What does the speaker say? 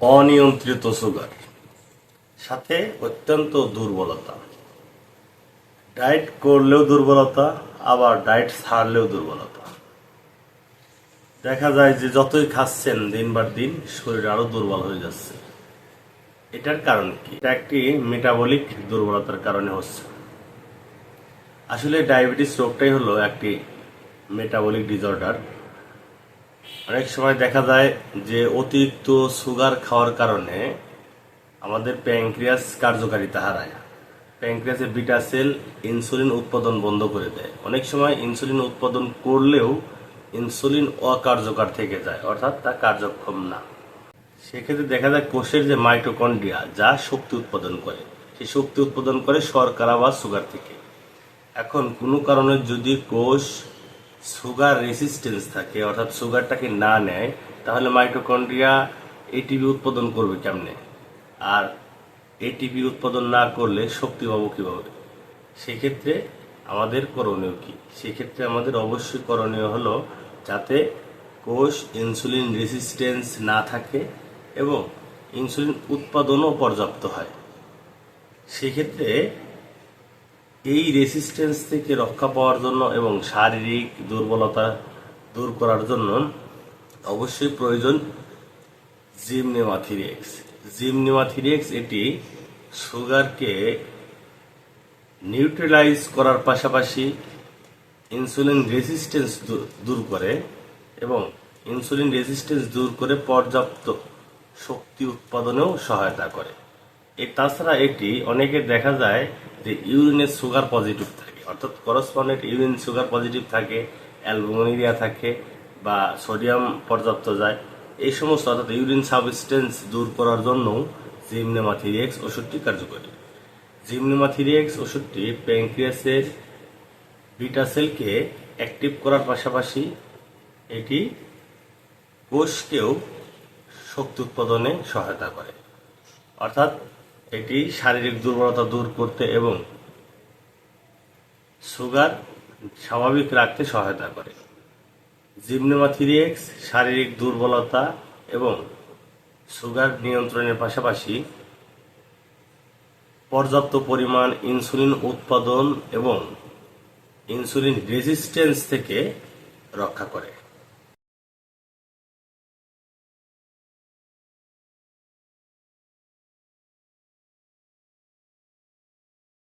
অনিয়ন্ত্রিত সুগার সাথে অত্যন্ত দুর্বলতা। ডায়েট করলেও দুর্বলতা, আবার ডায়েট ছাড়লেও দুর্বলতা। দেখা যায় যে যতই খাচ্ছেন দিনবার দিন, শরীর আরও দুর্বল হয়ে যাচ্ছে। এটার কারণ কি? এটা একটি মেটাবলিক দুর্বলতার কারণে হচ্ছে। আসলে ডায়াবেটিস রোগটাই হলো একটি মেটাবলিক ডিসঅর্ডার অনেক সময় দেখা যায় যে অতিরিক্ত সুগার খাওয়ার কারণে আমাদের প্যাঙ্ক্রিয়াস কার্যকারিতা হারায়। প্যাঙ্ক্রিয়াসের বিটা সেল ইনসুলিন উৎপাদন বন্ধ করে দেয়। অনেক সময় ইনসুলিন উৎপাদন করলেও ইনসুলিন অকার্যকর থেকে যায়, অর্থাৎ তা কার্যক্ষম না। সেক্ষেত্রে দেখা যায় কোষের যে মাইটোকন্ড্রিয়া, যা শক্তি উৎপাদন করে সেই শক্তি উৎপাদন করে শর্করা বা সুগার থেকে। এখন কোনো কারণে যদি কোষ সুগার রেসিস্টেন্স থাকে, অর্থাৎ সুগারটাকে না নেয়, তাহলে মাইটোকন্ড্রিয়া এটিপি উৎপাদন করবে কেমনে? আর এটিপি উৎপাদন না করলে শক্তি পাবো কীভাবে? সেক্ষেত্রে আমাদের করণীয় কী? সেক্ষেত্রে আমাদের অবশ্যই করণীয় হলো যাতে কোষ ইনসুলিন রেসিস্টেন্স না থাকে এবং ইনসুলিন উৎপাদনও পর্যাপ্ত হয়। সেক্ষেত্রে এই রেসিস্টেন্স থেকে রক্ষা পাওয়ার জন্য এবং শারীরিক দুর্বলতা দূর করার জন্য অবশ্যই প্রয়োজন জিমনেমাথিরিক্স জিমনেমাথিরিক্স এটি সুগারকে নিউট্রালাইজ করার পাশাপাশি ইনসুলিন রেসিস্টেন্স দূর করে এবং ইনসুলিন রেসিস্টেন্স দূর করে পর্যাপ্ত শক্তি উৎপাদনেও সহায়তা করে। তাছাড়া এটি অনেকের দেখা যায় যে ইউরিনের সুগার পজিটিভ থাকে। অর্থাৎ করসপন্ডেন্ট ইউরিন সুগার পজিটিভ থাকে অ্যালবুমিনিয়া থাকে বা সোডিয়াম পর্যাপ্ত যায়। এই সমস্ত অর্থাৎ ইউরিন সাবস্টেন্স দূর করার জন্য জিমনেমাথিরিয়েক্স ওষুধটি কার্যকরী। জিমনেমাথিরিয়েক্স ওষুধটি প্যাঙ্ক্রিয়াসের বিটা সেলকে অ্যাক্টিভ করার পাশাপাশি এটি কোষকেও শক্তি উৎপাদনে সহায়তা করে। অর্থাৎ এটি শারীরিক দুর্বলতা দূর করতে এবং সুগার স্বাভাবিক রাখতে সহায়তা করে। জিমনেমাথিরিয়েক্স শারীরিক দুর্বলতা এবং সুগার নিয়ন্ত্রণের পাশাপাশি পর্যাপ্ত পরিমাণ ইনসুলিন উৎপাদন এবং ইনসুলিন রেজিস্ট্যান্স থেকে রক্ষা করে।